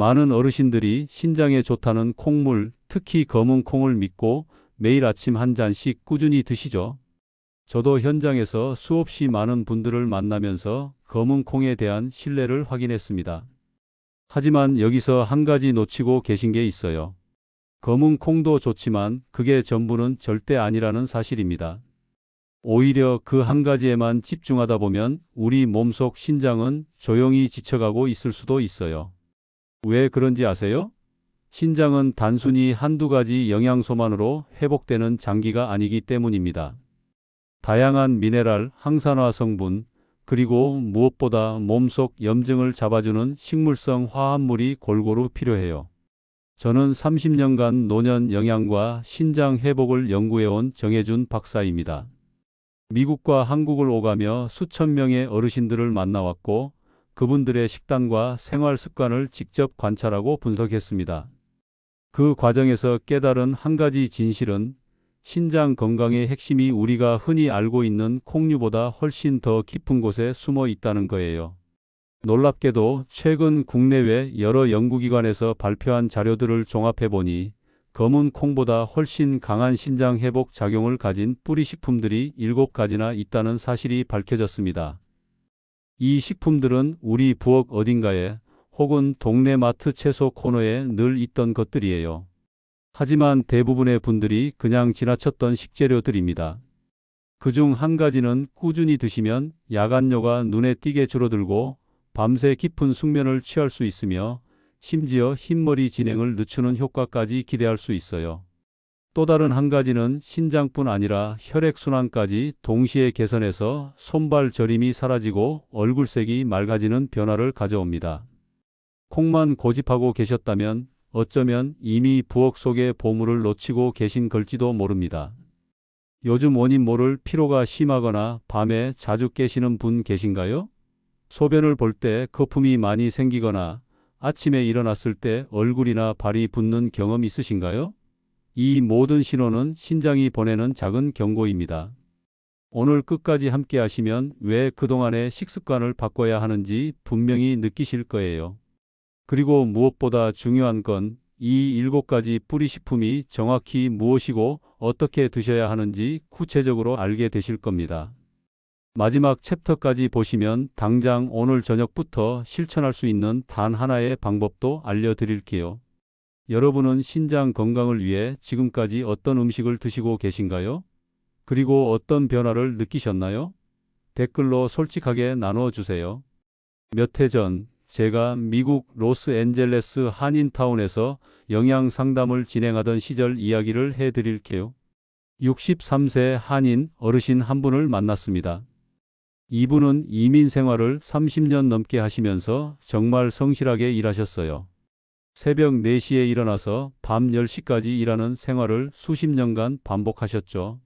많은 어르신들이 신장에 좋다는 콩물, 특히 검은 콩을 믿고 매일 아침 한 잔씩 꾸준히 드시죠. 저도 현장에서 수없이 많은 분들을 만나면서 검은 콩에 대한 신뢰를 확인했습니다. 하지만 여기서 한 가지 놓치고 계신 게 있어요. 검은 콩도 좋지만 그게 전부는 절대 아니라는 사실입니다. 오히려 그 한 가지에만 집중하다 보면 우리 몸속 신장은 조용히 지쳐가고 있을 수도 있어요. 왜 그런지 아세요? 신장은 단순히 한두 가지 영양소만으로 회복되는 장기가 아니기 때문입니다. 다양한 미네랄, 항산화 성분, 그리고 무엇보다 몸속 염증을 잡아주는 식물성 화합물이 골고루 필요해요. 저는 30년간 노년 영양과 신장 회복을 연구해온 정혜준 박사입니다. 미국과 한국을 오가며 수천 명의 어르신들을 만나왔고 그분들의 식단과 생활 습관을 직접 관찰하고 분석했습니다. 그 과정에서 깨달은 한 가지 진실은 신장 건강의 핵심이 우리가 흔히 알고 있는 콩류보다 훨씬 더 깊은 곳에 숨어 있다는 거예요. 놀랍게도 최근 국내외 여러 연구기관에서 발표한 자료들을 종합해 보니 검은 콩보다 훨씬 강한 신장 회복 작용을 가진 뿌리 식품들이 7가지나 있다는 사실이 밝혀졌습니다. 이 식품들은 우리 부엌 어딘가에 혹은 동네 마트 채소 코너에 늘 있던 것들이에요. 하지만 대부분의 분들이 그냥 지나쳤던 식재료들입니다. 그중 한 가지는 꾸준히 드시면 야간뇨가 눈에 띄게 줄어들고 밤새 깊은 숙면을 취할 수 있으며 심지어 흰머리 진행을 늦추는 효과까지 기대할 수 있어요. 또 다른 한 가지는 신장뿐 아니라 혈액순환까지 동시에 개선해서 손발 저림이 사라지고 얼굴색이 맑아지는 변화를 가져옵니다. 콩만 고집하고 계셨다면 어쩌면 이미 부엌 속의 보물을 놓치고 계신 걸지도 모릅니다. 요즘 원인 모를 피로가 심하거나 밤에 자주 깨시는 분 계신가요? 소변을 볼 때 거품이 많이 생기거나 아침에 일어났을 때 얼굴이나 발이 붓는 경험 있으신가요? 이 모든 신호는 신장이 보내는 작은 경고입니다. 오늘 끝까지 함께 하시면 왜 그동안의 식습관을 바꿔야 하는지 분명히 느끼실 거예요. 그리고 무엇보다 중요한 건 이 일곱 가지 뿌리 식품이 정확히 무엇이고 어떻게 드셔야 하는지 구체적으로 알게 되실 겁니다. 마지막 챕터까지 보시면 당장 오늘 저녁부터 실천할 수 있는 단 하나의 방법도 알려드릴게요. 여러분은 신장 건강을 위해 지금까지 어떤 음식을 드시고 계신가요? 그리고 어떤 변화를 느끼셨나요? 댓글로 솔직하게 나눠주세요. 몇 해 전 제가 미국 로스앤젤레스 한인타운에서 영양 상담을 진행하던 시절 이야기를 해드릴게요. 63세 한인 어르신 한 분을 만났습니다. 이분은 이민 생활을 30년 넘게 하시면서 정말 성실하게 일하셨어요. 새벽 4시에 일어나서 밤 10시까지 일하는 생활을 수십 년간 반복하셨죠.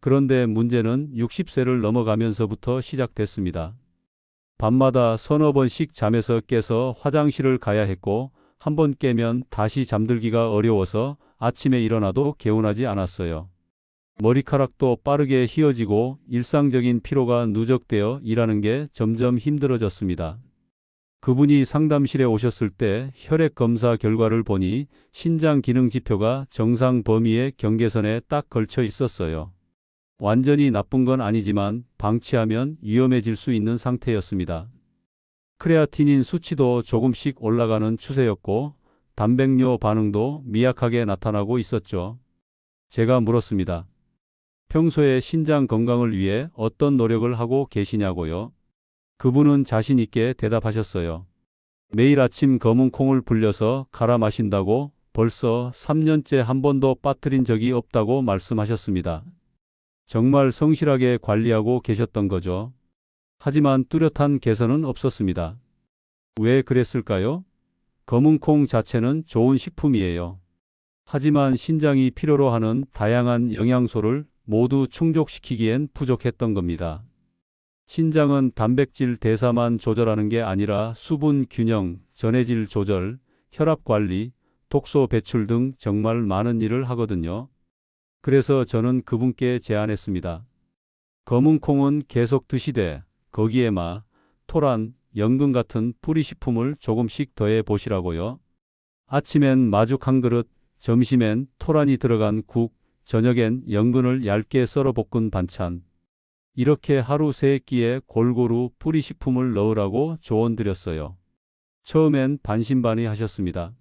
그런데 문제는 60세를 넘어가면서부터 시작됐습니다. 밤마다 서너 번씩 잠에서 깨서 화장실을 가야 했고 한 번 깨면 다시 잠들기가 어려워서 아침에 일어나도 개운하지 않았어요. 머리카락도 빠르게 휘어지고 일상적인 피로가 누적되어 일하는 게 점점 힘들어졌습니다. 그분이 상담실에 오셨을 때 혈액 검사 결과를 보니 신장 기능 지표가 정상 범위의 경계선에 딱 걸쳐 있었어요. 완전히 나쁜 건 아니지만 방치하면 위험해질 수 있는 상태였습니다. 크레아티닌 수치도 조금씩 올라가는 추세였고 단백뇨 반응도 미약하게 나타나고 있었죠. 제가 물었습니다. 평소에 신장 건강을 위해 어떤 노력을 하고 계시냐고요? 그분은 자신 있게 대답하셨어요. 매일 아침 검은 콩을 불려서 갈아 마신다고 벌써 3년째 한 번도 빠뜨린 적이 없다고 말씀하셨습니다. 정말 성실하게 관리하고 계셨던 거죠. 하지만 뚜렷한 개선은 없었습니다. 왜 그랬을까요? 검은 콩 자체는 좋은 식품이에요. 하지만 신장이 필요로 하는 다양한 영양소를 모두 충족시키기엔 부족했던 겁니다. 신장은 단백질 대사만 조절하는 게 아니라 수분 균형, 전해질 조절, 혈압 관리, 독소 배출 등 정말 많은 일을 하거든요. 그래서 저는 그분께 제안했습니다. 검은 콩은 계속 드시되 거기에 마, 토란, 연근 같은 뿌리 식품을 조금씩 더해 보시라고요. 아침엔 마죽 한 그릇, 점심엔 토란이 들어간 국, 저녁엔 연근을 얇게 썰어 볶은 반찬. 이렇게 하루 세 끼에 골고루 뿌리 식품을 넣으라고 조언 드렸어요. 처음엔 반신반의 하셨습니다.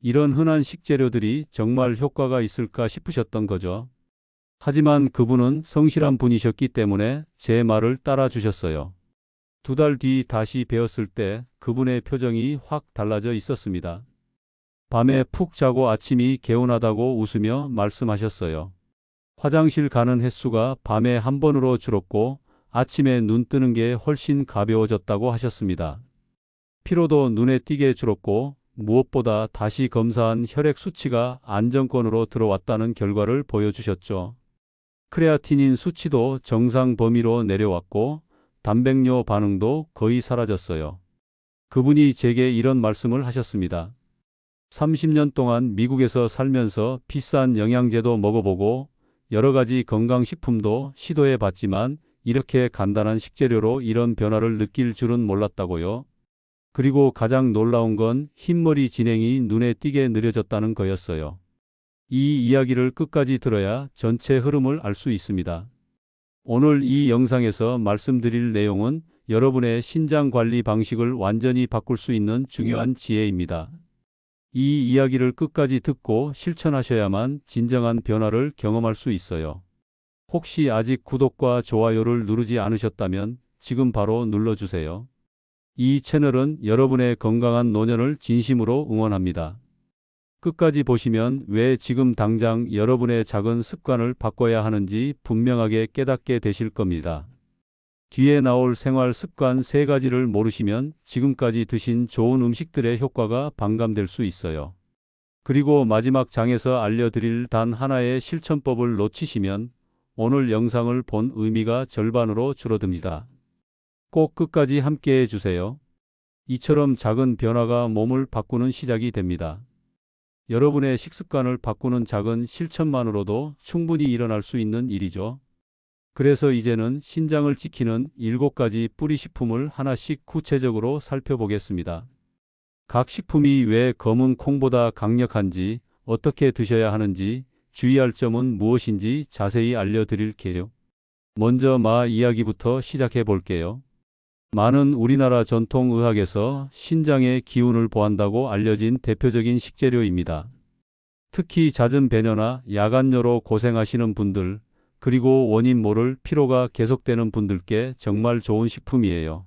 이런 흔한 식재료들이 정말 효과가 있을까 싶으셨던 거죠. 하지만 그분은 성실한 분이셨기 때문에 제 말을 따라 주셨어요. 두 달 뒤 다시 배웠을 때 그분의 표정이 확 달라져 있었습니다. 밤에 푹 자고 아침이 개운하다고 웃으며 말씀하셨어요. 화장실 가는 횟수가 밤에 한 번으로 줄었고 아침에 눈 뜨는 게 훨씬 가벼워졌다고 하셨습니다. 피로도 눈에 띄게 줄었고 무엇보다 다시 검사한 혈액 수치가 안정권으로 들어왔다는 결과를 보여주셨죠. 크레아티닌 수치도 정상 범위로 내려왔고 단백뇨 반응도 거의 사라졌어요. 그분이 제게 이런 말씀을 하셨습니다. 30년 동안 미국에서 살면서 비싼 영양제도 먹어보고 여러 가지 건강식품도 시도해 봤지만 이렇게 간단한 식재료로 이런 변화를 느낄 줄은 몰랐다고요. 그리고 가장 놀라운 건 흰머리 진행이 눈에 띄게 느려졌다는 거였어요. 이 이야기를 끝까지 들어야 전체 흐름을 알 수 있습니다. 오늘 이 영상에서 말씀드릴 내용은 여러분의 신장 관리 방식을 완전히 바꿀 수 있는 중요한 지혜입니다. 이 이야기를 끝까지 듣고 실천하셔야만 진정한 변화를 경험할 수 있어요. 혹시 아직 구독과 좋아요를 누르지 않으셨다면 지금 바로 눌러주세요. 이 채널은 여러분의 건강한 노년을 진심으로 응원합니다. 끝까지 보시면 왜 지금 당장 여러분의 작은 습관을 바꿔야 하는지 분명하게 깨닫게 되실 겁니다. 뒤에 나올 생활 습관 세 가지를 모르시면 지금까지 드신 좋은 음식들의 효과가 반감될 수 있어요. 그리고 마지막 장에서 알려드릴 단 하나의 실천법을 놓치시면 오늘 영상을 본 의미가 절반으로 줄어듭니다. 꼭 끝까지 함께 해주세요. 이처럼 작은 변화가 몸을 바꾸는 시작이 됩니다. 여러분의 식습관을 바꾸는 작은 실천만으로도 충분히 일어날 수 있는 일이죠. 그래서 이제는 신장을 지키는 7가지 뿌리 식품을 하나씩 구체적으로 살펴보겠습니다. 각 식품이 왜 검은 콩보다 강력한지, 어떻게 드셔야 하는지, 주의할 점은 무엇인지 자세히 알려드릴게요. 먼저 마 이야기부터 시작해 볼게요. 마는 우리나라 전통 의학에서 신장의 기운을 보한다고 알려진 대표적인 식재료입니다. 특히 잦은 배뇨나 야간뇨로 고생하시는 분들, 그리고 원인 모를 피로가 계속되는 분들께 정말 좋은 식품이에요.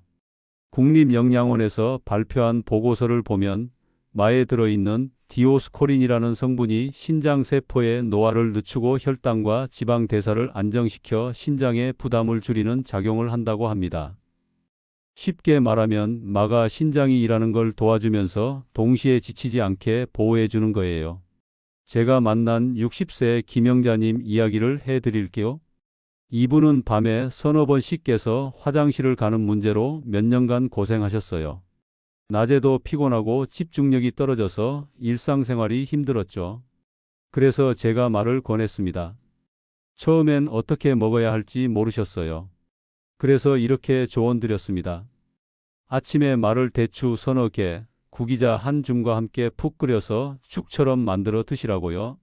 국립영양원에서 발표한 보고서를 보면 마에 들어있는 디오스코린이라는 성분이 신장 세포의 노화를 늦추고 혈당과 지방 대사를 안정시켜 신장의 부담을 줄이는 작용을 한다고 합니다. 쉽게 말하면 마가 신장이 일하는 걸 도와주면서 동시에 지치지 않게 보호해 주는 거예요. 제가 만난 60세 김영자님 이야기를 해 드릴게요. 이분은 밤에 서너 번씩 깨서 화장실을 가는 문제로 몇 년간 고생하셨어요. 낮에도 피곤하고 집중력이 떨어져서 일상생활이 힘들었죠. 그래서 제가 말을 권했습니다. 처음엔 어떻게 먹어야 할지 모르셨어요. 그래서 이렇게 조언 드렸습니다. 아침에 말을 대추 서너 개, 구기자 한 줌과 함께 푹 끓여서 죽처럼 만들어 드시라고요.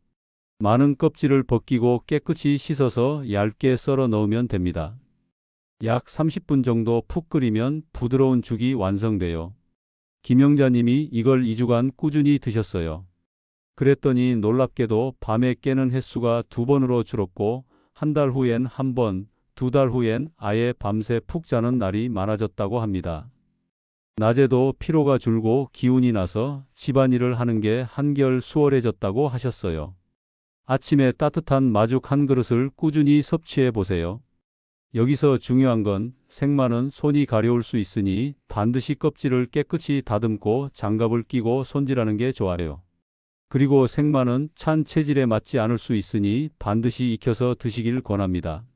많은 껍질을 벗기고 깨끗이 씻어서 얇게 썰어 넣으면 됩니다. 약 30분 정도 푹 끓이면 부드러운 죽이 완성돼요. 김영자님이 이걸 2주간 꾸준히 드셨어요. 그랬더니 놀랍게도 밤에 깨는 횟수가 두 번으로 줄었고 한 달 후엔 한 번, 두 달 후엔 아예 밤새 푹 자는 날이 많아졌다고 합니다. 낮에도 피로가 줄고 기운이 나서 집안일을 하는 게 한결 수월해졌다고 하셨어요. 아침에 따뜻한 마죽 한 그릇을 꾸준히 섭취해 보세요. 여기서 중요한 건 생마는 손이 가려울 수 있으니 반드시 껍질을 깨끗이 다듬고 장갑을 끼고 손질하는 게 좋아요. 그리고 생마는 찬 체질에 맞지 않을 수 있으니 반드시 익혀서 드시길 권합니다.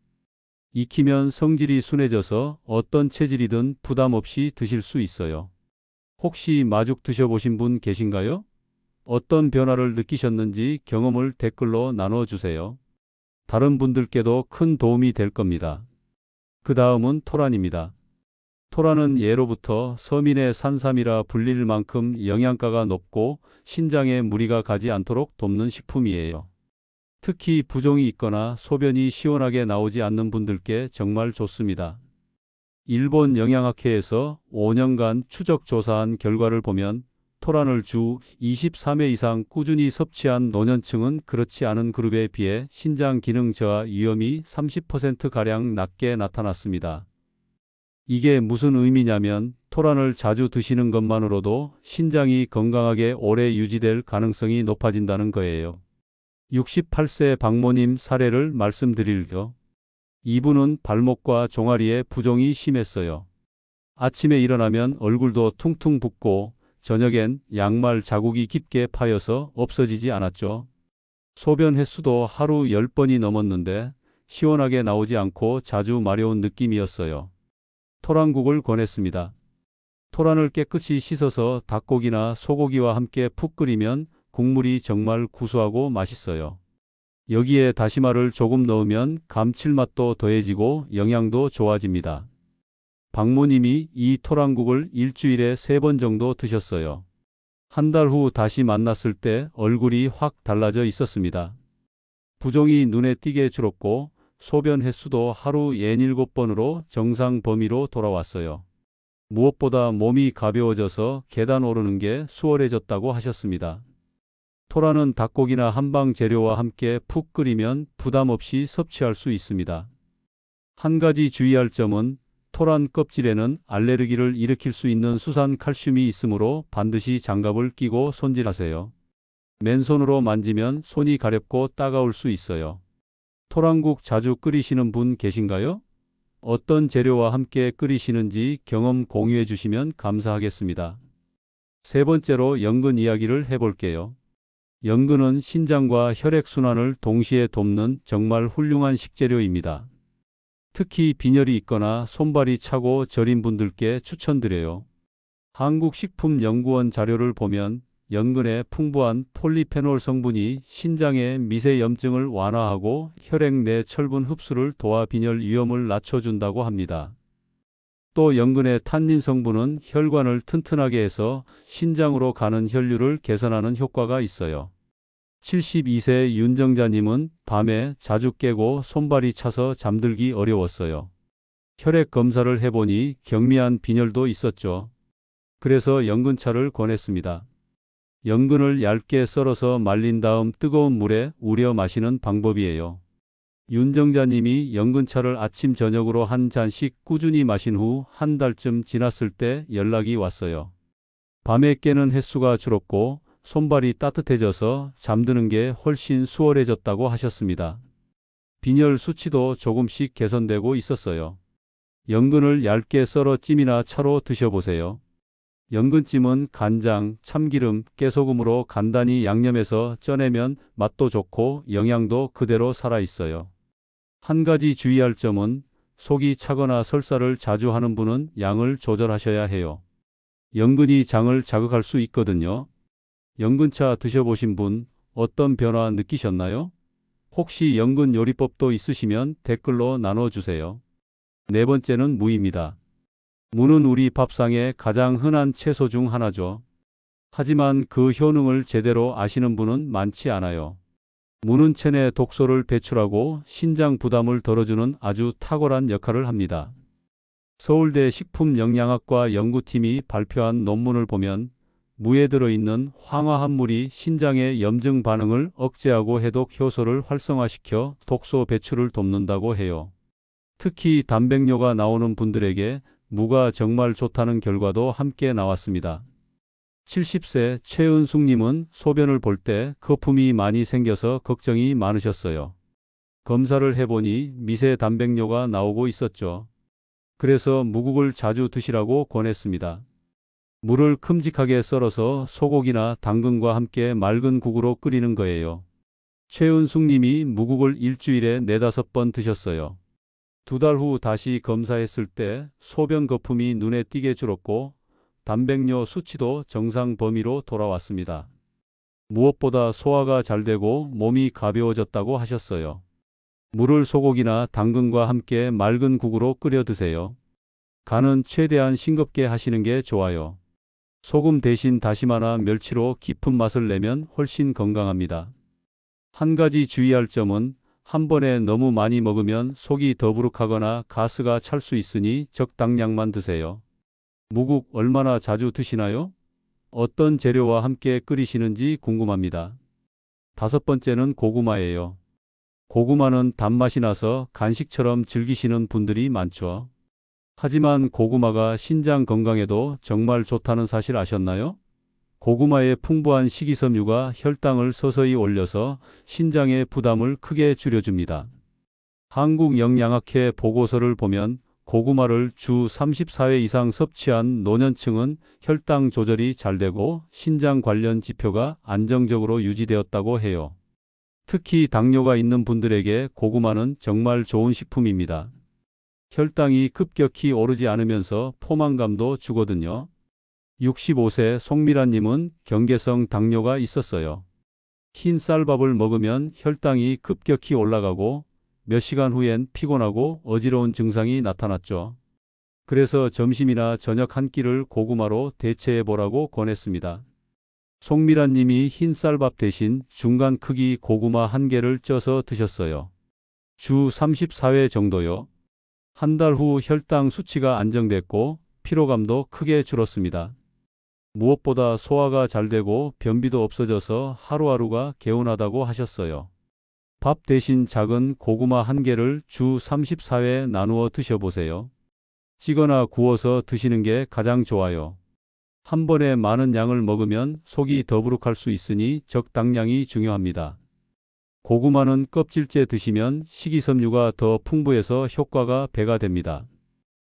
익히면 성질이 순해져서 어떤 체질이든 부담 없이 드실 수 있어요. 혹시 마죽 드셔보신 분 계신가요? 어떤 변화를 느끼셨는지 경험을 댓글로 나눠주세요. 다른 분들께도 큰 도움이 될 겁니다. 그 다음은 토란입니다. 토라는 예로부터 서민의 산삼이라 불릴 만큼 영양가가 높고 신장에 무리가 가지 않도록 돕는 식품이에요. 특히 부종이 있거나 소변이 시원하게 나오지 않는 분들께 정말 좋습니다. 일본 영양학회에서 5년간 추적 조사한 결과를 보면 토란을 주 23회 이상 꾸준히 섭취한 노년층은 그렇지 않은 그룹에 비해 신장 기능 저하 위험이 30%가량 낮게 나타났습니다. 이게 무슨 의미냐면 토란을 자주 드시는 것만으로도 신장이 건강하게 오래 유지될 가능성이 높아진다는 거예요. 68세 박모님 사례를 말씀드릴게요. 이분은 발목과 종아리에 부종이 심했어요. 아침에 일어나면 얼굴도 퉁퉁 붓고 저녁엔 양말 자국이 깊게 파여서 없어지지 않았죠. 소변 횟수도 하루 10번이 넘었는데 시원하게 나오지 않고 자주 마려운 느낌이었어요. 토란국을 권했습니다. 토란을 깨끗이 씻어서 닭고기나 소고기와 함께 푹 끓이면 국물이 정말 구수하고 맛있어요. 여기에 다시마를 조금 넣으면 감칠맛도 더해지고 영양도 좋아집니다. 박모님이 이 토란국을 일주일에 세 번 정도 드셨어요. 한 달 후 다시 만났을 때 얼굴이 확 달라져 있었습니다. 부종이 눈에 띄게 줄었고 소변 횟수도 하루 67번으로 정상 범위로 돌아왔어요. 무엇보다 몸이 가벼워져서 계단 오르는 게 수월해졌다고 하셨습니다. 토라는 닭고기나 한방 재료와 함께 푹 끓이면 부담 없이 섭취할 수 있습니다. 한 가지 주의할 점은 토란 껍질에는 알레르기를 일으킬 수 있는 수산 칼슘이 있으므로 반드시 장갑을 끼고 손질하세요. 맨손으로 만지면 손이 가렵고 따가울 수 있어요. 토란국 자주 끓이시는 분 계신가요? 어떤 재료와 함께 끓이시는지 경험 공유해 주시면 감사하겠습니다. 세 번째로 연근 이야기를 해볼게요. 연근은 신장과 혈액순환을 동시에 돕는 정말 훌륭한 식재료입니다. 특히 빈혈이 있거나 손발이 차고 저린 분들께 추천드려요. 한국식품연구원 자료를 보면 연근의 풍부한 폴리페놀 성분이 신장의 미세 염증을 완화하고 혈액 내 철분 흡수를 도와 빈혈 위험을 낮춰준다고 합니다. 또 연근의 탄닌 성분은 혈관을 튼튼하게 해서 신장으로 가는 혈류를 개선하는 효과가 있어요. 72세 윤정자님은 밤에 자주 깨고 손발이 차서 잠들기 어려웠어요. 혈액 검사를 해보니 경미한 빈혈도 있었죠. 그래서 연근차를 권했습니다. 연근을 얇게 썰어서 말린 다음 뜨거운 물에 우려 마시는 방법이에요. 윤정자님이 연근차를 아침 저녁으로 한 잔씩 꾸준히 마신 후 한 달쯤 지났을 때 연락이 왔어요. 밤에 깨는 횟수가 줄었고 손발이 따뜻해져서 잠드는 게 훨씬 수월해졌다고 하셨습니다. 빈혈 수치도 조금씩 개선되고 있었어요. 연근을 얇게 썰어 찜이나 차로 드셔보세요. 연근찜은 간장, 참기름, 깨소금으로 간단히 양념해서 쪄내면 맛도 좋고 영양도 그대로 살아있어요. 한 가지 주의할 점은 속이 차거나 설사를 자주 하는 분은 양을 조절하셔야 해요. 연근이 장을 자극할 수 있거든요. 연근차 드셔보신 분 어떤 변화 느끼셨나요? 혹시 연근 요리법도 있으시면 댓글로 나눠주세요. 네 번째는 무입니다. 무는 우리 밥상의 가장 흔한 채소 중 하나죠. 하지만 그 효능을 제대로 아시는 분은 많지 않아요. 무는 체내 독소를 배출하고 신장 부담을 덜어주는 아주 탁월한 역할을 합니다. 서울대 식품영양학과 연구팀이 발표한 논문을 보면 무에 들어있는 황화합 물이 신장의 염증 반응을 억제하고 해독 효소를 활성화시켜 독소 배출을 돕는다고 해요. 특히 단백뇨가 나오는 분들에게 무가 정말 좋다는 결과도 함께 나왔습니다. 70세 최은숙님은 소변을 볼 때 거품이 많이 생겨서 걱정이 많으셨어요. 검사를 해보니 미세 단백뇨가 나오고 있었죠. 그래서 무국을 자주 드시라고 권했습니다. 물을 큼직하게 썰어서 소고기나 당근과 함께 맑은 국으로 끓이는 거예요. 최은숙 님이 무국을 일주일에 네다섯 번 드셨어요. 두 달 후 다시 검사했을 때 소변 거품이 눈에 띄게 줄었고 단백뇨 수치도 정상 범위로 돌아왔습니다. 무엇보다 소화가 잘 되고 몸이 가벼워졌다고 하셨어요. 물을 소고기나 당근과 함께 맑은 국으로 끓여 드세요. 간은 최대한 싱겁게 하시는 게 좋아요. 소금 대신 다시마나 멸치로 깊은 맛을 내면 훨씬 건강합니다. 한 가지 주의할 점은 한 번에 너무 많이 먹으면 속이 더부룩하거나 가스가 찰 수 있으니 적당량만 드세요. 무국 얼마나 자주 드시나요? 어떤 재료와 함께 끓이시는지 궁금합니다. 다섯 번째는 고구마예요. 고구마는 단맛이 나서 간식처럼 즐기시는 분들이 많죠. 하지만 고구마가 신장 건강에도 정말 좋다는 사실 아셨나요? 고구마의 풍부한 식이섬유가 혈당을 서서히 올려서 신장의 부담을 크게 줄여줍니다. 한국영양학회 보고서를 보면 고구마를 주 34회 이상 섭취한 노년층은 혈당 조절이 잘 되고 신장 관련 지표가 안정적으로 유지되었다고 해요. 특히 당뇨가 있는 분들에게 고구마는 정말 좋은 식품입니다. 혈당이 급격히 오르지 않으면서 포만감도 주거든요. 65세 송미라님은 경계성 당뇨가 있었어요. 흰 쌀밥을 먹으면 혈당이 급격히 올라가고 몇 시간 후엔 피곤하고 어지러운 증상이 나타났죠. 그래서 점심이나 저녁 한 끼를 고구마로 대체해 보라고 권했습니다. 송미라님이 흰 쌀밥 대신 중간 크기 고구마 한 개를 쪄서 드셨어요. 주 34회 정도요. 한 달 후 혈당 수치가 안정됐고 피로감도 크게 줄었습니다. 무엇보다 소화가 잘 되고 변비도 없어져서 하루하루가 개운하다고 하셨어요. 밥 대신 작은 고구마 한 개를 주 34회 나누어 드셔보세요. 찌거나 구워서 드시는 게 가장 좋아요. 한 번에 많은 양을 먹으면 속이 더부룩할 수 있으니 적당량이 중요합니다. 고구마는 껍질째 드시면 식이섬유가 더 풍부해서 효과가 배가 됩니다.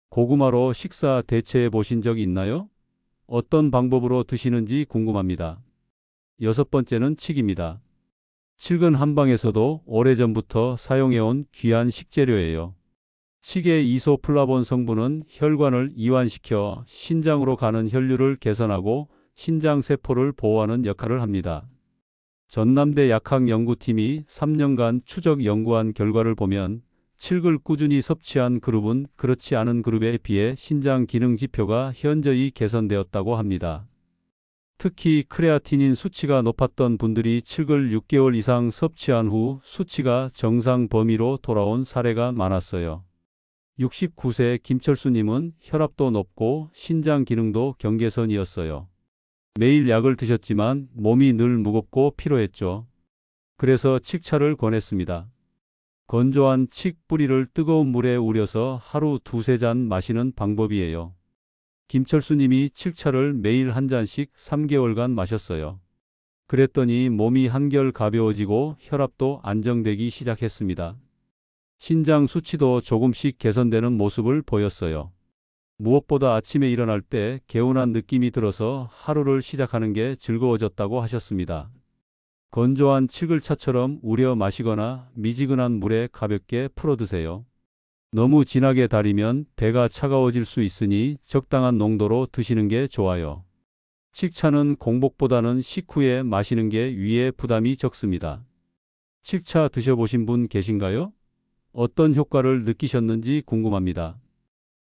고구마로 식사 대체해 보신 적 있나요? 어떤 방법으로 드시는지 궁금합니다. 여섯 번째는 칡입니다. 칡은 한방에서도 오래전부터 사용해온 귀한 식재료예요. 칡의 이소플라본 성분은 혈관을 이완시켜 신장으로 가는 혈류를 개선하고 신장 세포를 보호하는 역할을 합니다. 전남대 약학 연구팀이 3년간 추적 연구한 결과를 보면 칡을 꾸준히 섭취한 그룹은 그렇지 않은 그룹에 비해 신장 기능 지표가 현저히 개선되었다고 합니다. 특히 크레아티닌 수치가 높았던 분들이 칡을 6개월 이상 섭취한 후 수치가 정상 범위로 돌아온 사례가 많았어요. 69세 김철수님은 혈압도 높고 신장 기능도 경계선이었어요. 매일 약을 드셨지만 몸이 늘 무겁고 피로했죠. 그래서 칡차를 권했습니다. 건조한 칡 뿌리를 뜨거운 물에 우려서 하루 두세 잔 마시는 방법이에요. 김철수님이 칡차를 매일 한 잔씩 3개월간 마셨어요. 그랬더니 몸이 한결 가벼워지고 혈압도 안정되기 시작했습니다. 신장 수치도 조금씩 개선되는 모습을 보였어요. 무엇보다 아침에 일어날 때 개운한 느낌이 들어서 하루를 시작하는 게 즐거워졌다고 하셨습니다. 건조한 칡을차처럼 우려 마시거나 미지근한 물에 가볍게 풀어 드세요. 너무 진하게 달이면 배가 차가워질 수 있으니 적당한 농도로 드시는 게 좋아요. 칡차는 공복보다는 식후에 마시는 게 위에 부담이 적습니다. 칡차 드셔보신 분 계신가요? 어떤 효과를 느끼셨는지 궁금합니다.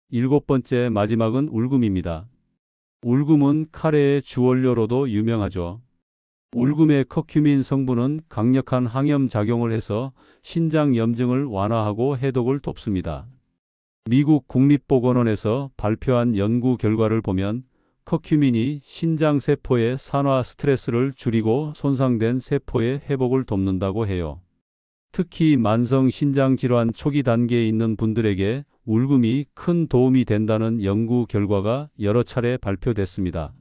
일곱 번째 마지막은 울금입니다. 울금은 카레의 주원료로도 유명하죠. 울금의 커큐민 성분은 강력한 항염 작용을 해서 신장 염증을 완화하고 해독을 돕습니다. 미국 국립보건원에서 발표한 연구 결과를 보면 커큐민이 신장 세포의 산화 스트레스를 줄이고 손상된 세포의 회복을 돕는다고 해요. 특히 만성 신장 질환 초기 단계에 있는 분들에게 울금이 큰 도움이 된다는 연구 결과가 여러 차례 발표됐습니다.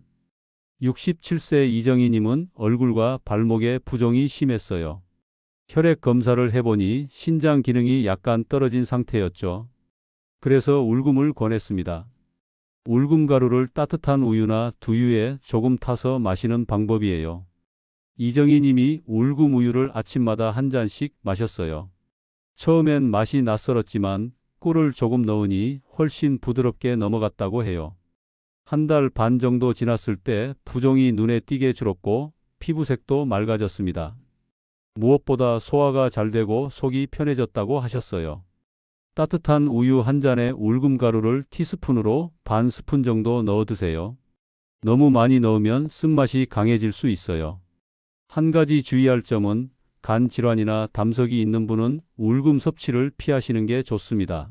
67세 이정희님은 얼굴과 발목에 부종이 심했어요. 혈액 검사를 해보니 신장 기능이 약간 떨어진 상태였죠. 그래서 울금을 권했습니다. 울금 가루를 따뜻한 우유나 두유에 조금 타서 마시는 방법이에요. 이정희 님이 울금 우유를 아침마다 한 잔씩 마셨어요. 처음엔 맛이 낯설었지만 꿀을 조금 넣으니 훨씬 부드럽게 넘어갔다고 해요. 한 달 반 정도 지났을 때 부종이 눈에 띄게 줄었고 피부색도 맑아졌습니다. 무엇보다 소화가 잘 되고 속이 편해졌다고 하셨어요. 따뜻한 우유 한 잔에 울금 가루를 티스푼으로 반 스푼 정도 넣어 드세요. 너무 많이 넣으면 쓴맛이 강해질 수 있어요. 한 가지 주의할 점은 간 질환이나 담석이 있는 분은 울금 섭취를 피하시는 게 좋습니다.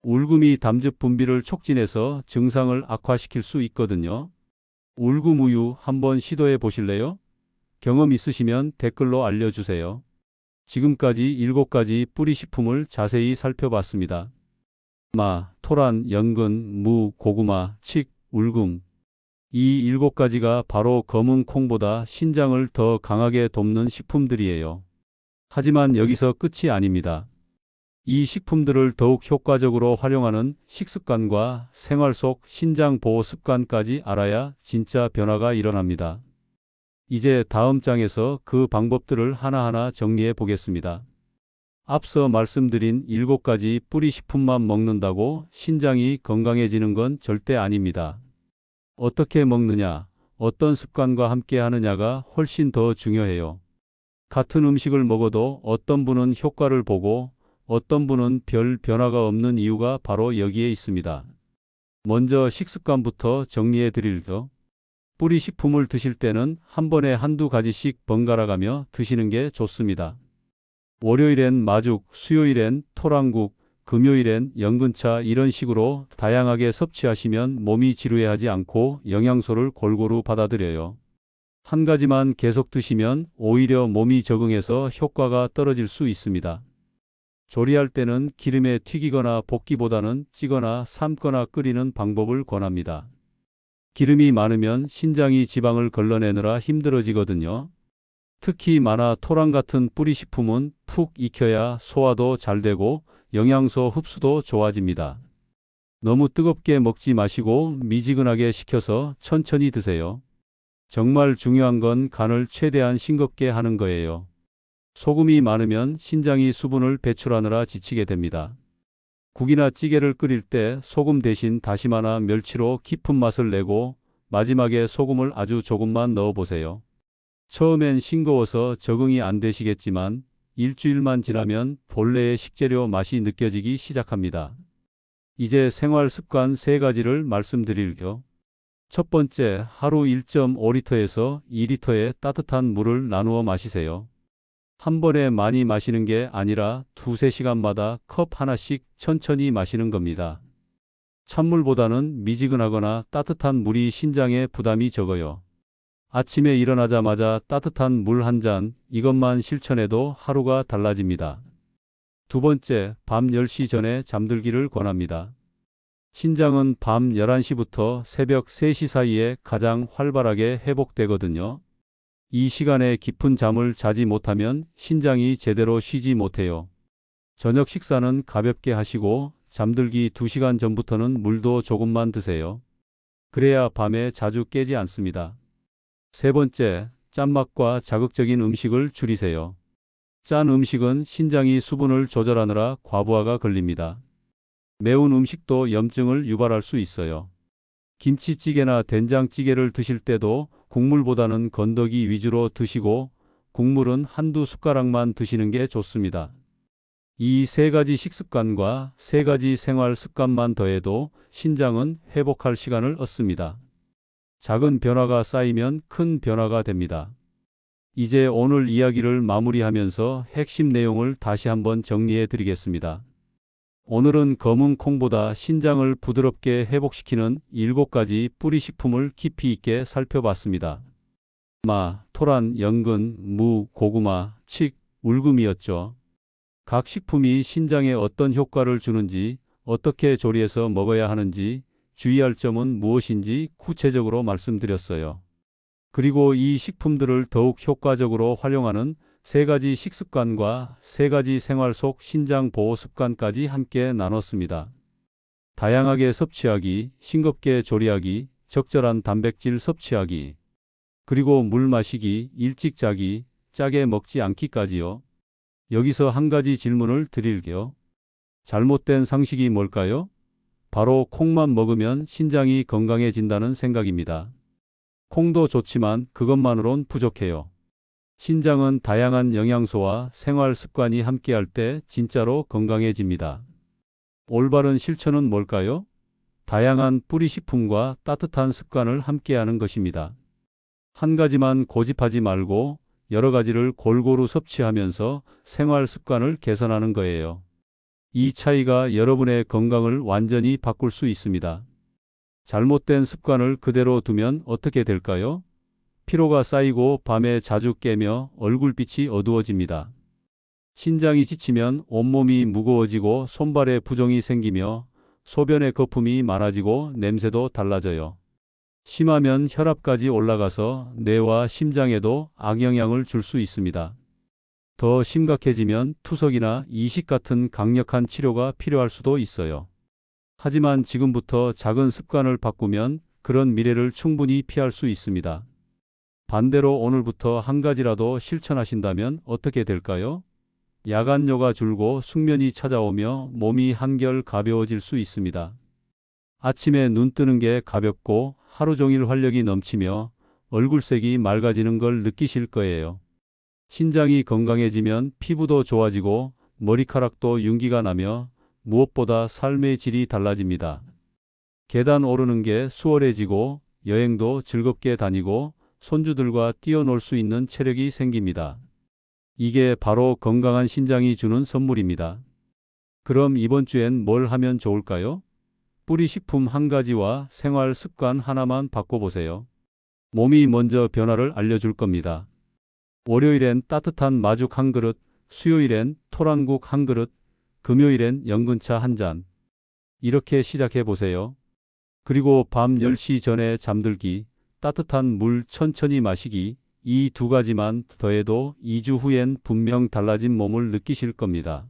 울금이 담즙 분비를 촉진해서 증상을 악화시킬 수 있거든요. 울금 우유 한번 시도해 보실래요? 경험 있으시면 댓글로 알려주세요. 지금까지 7가지 뿌리 식품을 자세히 살펴봤습니다. 마, 토란, 연근, 무, 고구마, 칡, 울금. 이 7가지가 바로 검은 콩보다 신장을 더 강하게 돕는 식품들이에요. 하지만 여기서 끝이 아닙니다. 이 식품들을 더욱 효과적으로 활용하는 식습관과 생활 속 신장 보호 습관까지 알아야 진짜 변화가 일어납니다. 이제 다음 장에서 그 방법들을 하나하나 정리해 보겠습니다. 앞서 말씀드린 7가지 뿌리 식품만 먹는다고 신장이 건강해지는 건 절대 아닙니다. 어떻게 먹느냐, 어떤 습관과 함께 하느냐가 훨씬 더 중요해요. 같은 음식을 먹어도 어떤 분은 효과를 보고 어떤 분은 별 변화가 없는 이유가 바로 여기에 있습니다. 먼저 식습관부터 정리해 드릴게요. 뿌리 식품을 드실 때는 한 번에 한두 가지씩 번갈아 가며 드시는 게 좋습니다. 월요일엔 마죽, 수요일엔 토랑국, 금요일엔 연근차 이런 식으로 다양하게 섭취하시면 몸이 지루해하지 않고 영양소를 골고루 받아들여요. 한 가지만 계속 드시면 오히려 몸이 적응해서 효과가 떨어질 수 있습니다. 조리할 때는 기름에 튀기거나 볶기보다는 찌거나 삶거나 끓이는 방법을 권합니다. 기름이 많으면 신장이 지방을 걸러내느라 힘들어지거든요. 특히 마나 토랑 같은 뿌리 식품은 푹 익혀야 소화도 잘 되고 영양소 흡수도 좋아집니다. 너무 뜨겁게 먹지 마시고 미지근하게 식혀서 천천히 드세요. 정말 중요한 건 간을 최대한 싱겁게 하는 거예요. 소금이 많으면 신장이 수분을 배출하느라 지치게 됩니다. 국이나 찌개를 끓일 때 소금 대신 다시마나 멸치로 깊은 맛을 내고 마지막에 소금을 아주 조금만 넣어 보세요. 처음엔 싱거워서 적응이 안 되시겠지만 일주일만 지나면 본래의 식재료 맛이 느껴지기 시작합니다. 이제 생활 습관 세 가지를 말씀드릴게요. 첫 번째, 하루 1.5리터에서 2리터의 따뜻한 물을 나누어 마시세요. 한 번에 많이 마시는 게 아니라 두세 시간마다 컵 하나씩 천천히 마시는 겁니다. 찬물보다는 미지근하거나 따뜻한 물이 신장에 부담이 적어요. 아침에 일어나자마자 따뜻한 물 한 잔, 이것만 실천해도 하루가 달라집니다. 두 번째, 밤 10시 전에 잠들기를 권합니다. 신장은 밤 11시부터 새벽 3시 사이에 가장 활발하게 회복되거든요. 이 시간에 깊은 잠을 자지 못하면 신장이 제대로 쉬지 못해요. 저녁 식사는 가볍게 하시고 잠들기 2시간 전부터는 물도 조금만 드세요. 그래야 밤에 자주 깨지 않습니다. 세 번째, 짠맛과 자극적인 음식을 줄이세요. 짠 음식은 신장이 수분을 조절하느라 과부하가 걸립니다. 매운 음식도 염증을 유발할 수 있어요. 김치찌개나 된장찌개를 드실 때도 국물보다는 건더기 위주로 드시고 국물은 한두 숟가락만 드시는 게 좋습니다. 이 세 가지 식습관과 세 가지 생활 습관만 더해도 신장은 회복할 시간을 얻습니다. 작은 변화가 쌓이면 큰 변화가 됩니다. 이제 오늘 이야기를 마무리하면서 핵심 내용을 다시 한번 정리해 드리겠습니다. 오늘은 검은 콩보다 신장을 부드럽게 회복시키는 7가지 뿌리 식품을 깊이 있게 살펴봤습니다. 마, 토란, 연근, 무, 고구마, 칡, 울금이었죠. 각 식품이 신장에 어떤 효과를 주는지, 어떻게 조리해서 먹어야 하는지, 주의할 점은 무엇인지 구체적으로 말씀드렸어요. 그리고 이 식품들을 더욱 효과적으로 활용하는 세 가지 식습관과 세 가지 생활 속 신장 보호 습관까지 함께 나눴습니다. 다양하게 섭취하기, 싱겁게 조리하기, 적절한 단백질 섭취하기, 그리고 물 마시기, 일찍 자기, 짜게 먹지 않기까지요. 여기서 한 가지 질문을 드릴게요. 잘못된 상식이 뭘까요? 바로 콩만 먹으면 신장이 건강해진다는 생각입니다. 콩도 좋지만 그것만으론 부족해요. 신장은 다양한 영양소와 생활 습관이 함께할 때 진짜로 건강해집니다. 올바른 실천은 뭘까요? 다양한 뿌리 식품과 따뜻한 습관을 함께하는 것입니다. 한 가지만 고집하지 말고 여러 가지를 골고루 섭취하면서 생활 습관을 개선하는 거예요. 이 차이가 여러분의 건강을 완전히 바꿀 수 있습니다. 잘못된 습관을 그대로 두면 어떻게 될까요? 피로가 쌓이고 밤에 자주 깨며 얼굴빛이 어두워집니다. 신장이 지치면 온몸이 무거워지고 손발에 부종이 생기며 소변의 거품이 많아지고 냄새도 달라져요. 심하면 혈압까지 올라가서 뇌와 심장에도 악영향을 줄 수 있습니다. 더 심각해지면 투석이나 이식 같은 강력한 치료가 필요할 수도 있어요. 하지만 지금부터 작은 습관을 바꾸면 그런 미래를 충분히 피할 수 있습니다. 반대로 오늘부터 한 가지라도 실천하신다면 어떻게 될까요? 야간료가 줄고 숙면이 찾아오며 몸이 한결 가벼워질 수 있습니다. 아침에 눈 뜨는 게 가볍고 하루 종일 활력이 넘치며 얼굴색이 맑아지는 걸 느끼실 거예요. 신장이 건강해지면 피부도 좋아지고 머리카락도 윤기가 나며 무엇보다 삶의 질이 달라집니다. 계단 오르는 게 수월해지고 여행도 즐겁게 다니고 손주들과 뛰어놀 수 있는 체력이 생깁니다. 이게 바로 건강한 신장이 주는 선물입니다. 그럼 이번 주엔 뭘 하면 좋을까요? 뿌리 식품 한 가지와 생활 습관 하나만 바꿔보세요. 몸이 먼저 변화를 알려줄 겁니다. 월요일엔 따뜻한 마죽 한 그릇, 수요일엔 토랑국 한 그릇, 금요일엔 연근차 한 잔. 이렇게 시작해 보세요. 그리고 밤 10시 전에 잠들기, 따뜻한 물 천천히 마시기, 이 두 가지만 더해도 2주 후엔 분명 달라진 몸을 느끼실 겁니다.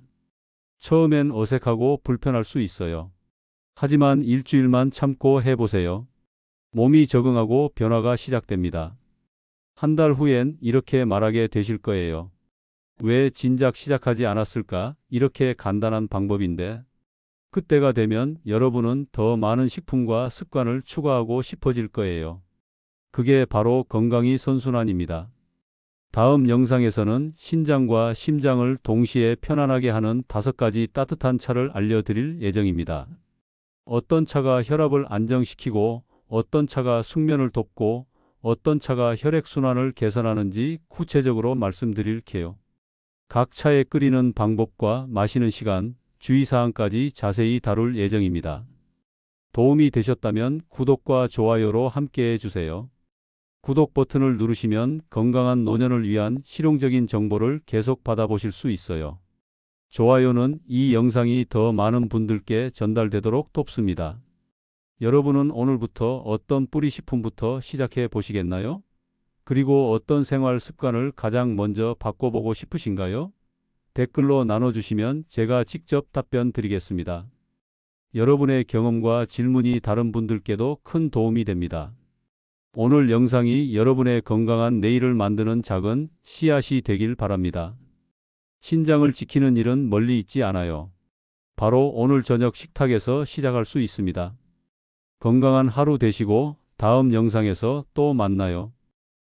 처음엔 어색하고 불편할 수 있어요. 하지만 일주일만 참고 해보세요. 몸이 적응하고 변화가 시작됩니다. 한 달 후엔 이렇게 말하게 되실 거예요. 왜 진작 시작하지 않았을까? 이렇게 간단한 방법인데. 그때가 되면 여러분은 더 많은 식품과 습관을 추가하고 싶어질 거예요. 그게 바로 건강이 선순환입니다. 다음 영상에서는 신장과 심장을 동시에 편안하게 하는 다섯 가지 따뜻한 차를 알려드릴 예정입니다. 어떤 차가 혈압을 안정시키고 어떤 차가 숙면을 돕고 어떤 차가 혈액순환을 개선하는지 구체적으로 말씀드릴게요. 각 차에 끓이는 방법과 마시는 시간, 주의사항까지 자세히 다룰 예정입니다. 도움이 되셨다면 구독과 좋아요로 함께 해 주세요. 구독 버튼을 누르시면 건강한 노년을 위한 실용적인 정보를 계속 받아보실 수 있어요. 좋아요는 이 영상이 더 많은 분들께 전달되도록 돕습니다. 여러분은 오늘부터 어떤 뿌리 식품부터 시작해 보시겠나요? 그리고 어떤 생활 습관을 가장 먼저 바꿔보고 싶으신가요? 댓글로 나눠주시면 제가 직접 답변 드리겠습니다. 여러분의 경험과 질문이 다른 분들께도 큰 도움이 됩니다. 오늘 영상이 여러분의 건강한 내일을 만드는 작은 씨앗이 되길 바랍니다. 신장을 지키는 일은 멀리 있지 않아요. 바로 오늘 저녁 식탁에서 시작할 수 있습니다. 건강한 하루 되시고 다음 영상에서 또 만나요.